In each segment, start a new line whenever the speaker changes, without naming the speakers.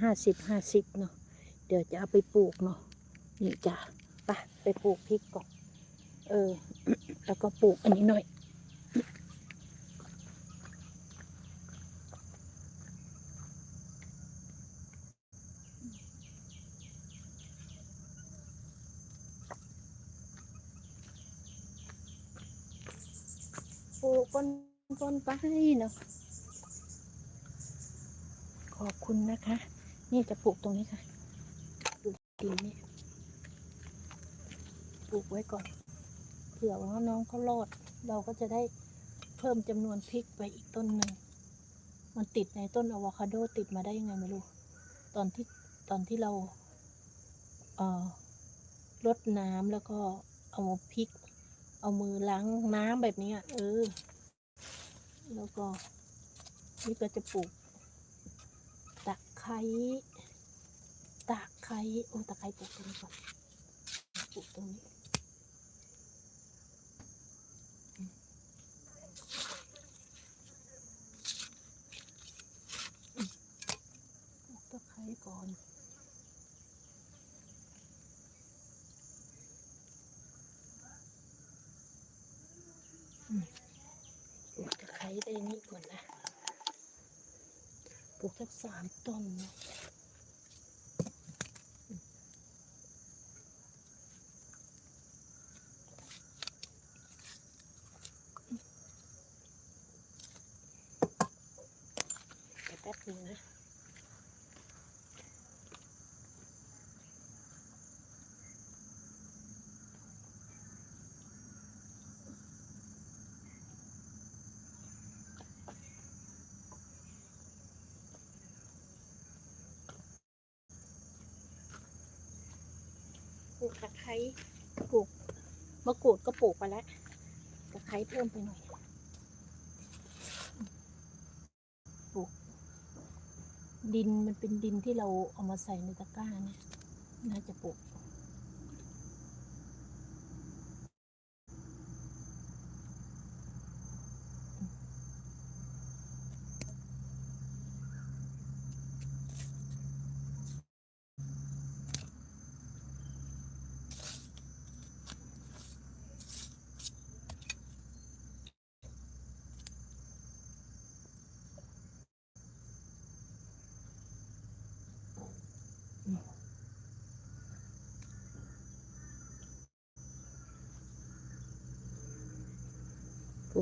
ห้าสิบห้าสิบเนาะเดี๋ยวจะเอาไปปลูกเนาะนี่จ้ะไปไปปลูกพริกก่อนเออ แล้วก็ปลูกอันนี้หน่อยปลูกปนปนไปเนาะ ขอบคุณนะคะ นี่จะปลูกตรงนี้ค่ะ ปลูกดินนี่ ปลูกไว้ก่อน เผื่อว่าน้องเขารอด เราก็จะได้เพิ่มจำนวนพริกไปอีกต้นหนึ่ง มันติดในต้นอะโวคาโดติดมาได้ยังไงไม่รู้ ตอนที่ตอนที่เราเอ่อรดน้ำแล้วก็เอาพริก เอามือล้างน้ำแบบนี้อะเออ แล้วก็นี่ก็จะปลูก ไคร้ตะไคร้โอ้ตะไคร้ปลูกตรงนี้ก่อนปลูกตรงนี้ปลูกตะไคร้ก่อนปลูกตะไคร้ได้นี่ก่อนนะ ปลูกสักสามต้นนะแป๊บนึงนะ กตะไคร้ปลูกมะกรูดก็ปลูกไปแล้วตะไคร้เพิ่มไปหน่อยปลูกดินมันเป็นดินที่เราเอามาใส่ในตะกร้าเนี่ยน่าจะปลูก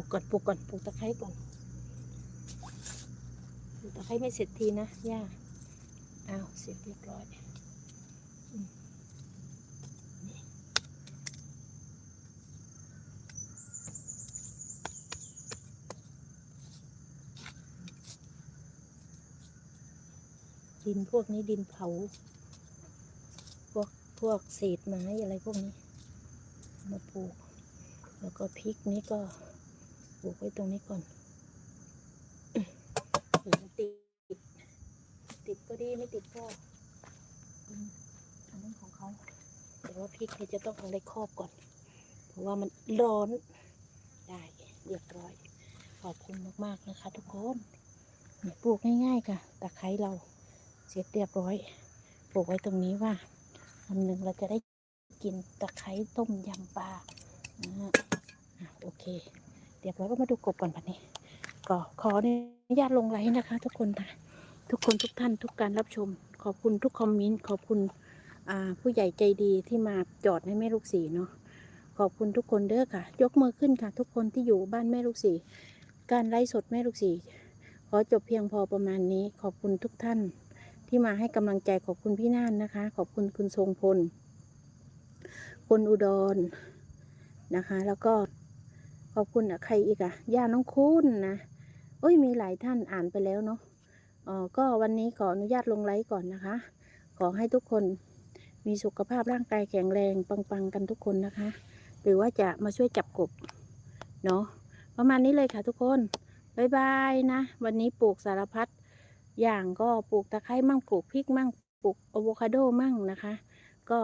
ลูกก่อนปลูกก่อนปลูกตะไคร้ก่อนปลูกตะไคร้ไม่เสร็จทีนะย่าอ้าวเสร็จเรียบร้อยดินพวกนี้ดินเผา พวกพวกเศษไม้อะไรพวกนี้ มาปลูก แล้วก็พริกนี้ก็ ปลูกไว้ตรงนี้ก่อนติด ติดก็ดีไม่ติดก็อันนั้นของเขาแต่ว่าพริกเนี่ยจะต้องเอาอะไรครอบก่อน เพราะว่ามันร้อนได้เรียบร้อย ขอบคุณมากๆนะคะทุกคนนี่ปลูกง่ายๆค่ะตะไคร้เราเสร็จเรียบร้อย ปลูกไว้ตรงนี้ว่าวันหนึ่งเราจะได้กินตะไคร้ต้มยำปลาอะโอเค เดี๋ยวเราก็มาดูกบก่อนพันนี้ ก็ขออนุญาตลงไลน์นะคะ ทุกคนค่ะทุกคนทุกท่านทุกการรับชม ขอบคุณทุกคอมเมนต์ขอบคุณผู้ใหญ่ใจดีที่มาจอดให้แม่ลูกสีเนาะขอบคุณทุกคนเด้อค่ะ ยกมือขึ้นค่ะ ทุกคนที่อยู่บ้านแม่ลูกสีการไลฟ์สดแม่ลูกสีขอจบเพียงพอประมาณนี้ ขอบคุณทุกท่านที่มาให้กำลังใจขอบคุณพี่น่านนะคะ ขอบคุณคุณทรงพลคนอุดรนะคะ แล้วก็ ขอบคุณอะใครอีกอะย่าน้องคุณนะโอ้ยมีหลายท่านอ่านไปแล้วเนาะอ๋อก็วันนี้ขออนุญาตลงไลฟ์ก่อนนะคะ ขอให้ทุกคนมีสุขภาพร่างกายแข็งแรงปังๆกันทุกคนนะคะ หรือว่าจะมาช่วยจับกบเนาะประมาณนี้เลยค่ะทุกคนบายบายนะ วันนี้ปลูกสารพัดอย่างก็ปลูกตะไคร้มั่งปลูกพริกมั่งปลูกอะโวคาโดมั่งนะคะ ก็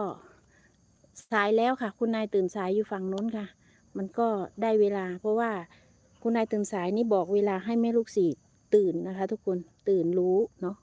สายแล้วค่ะ คุณนายตื่นสายอยู่ฝั่งนู้นค่ะ มันก็ได้เวลา เพราะว่าคุณนายตื่นสายนี่บอกเวลาให้แม่ลูกสี่ตื่นนะคะ ทุกคนตื่นรู้เนาะ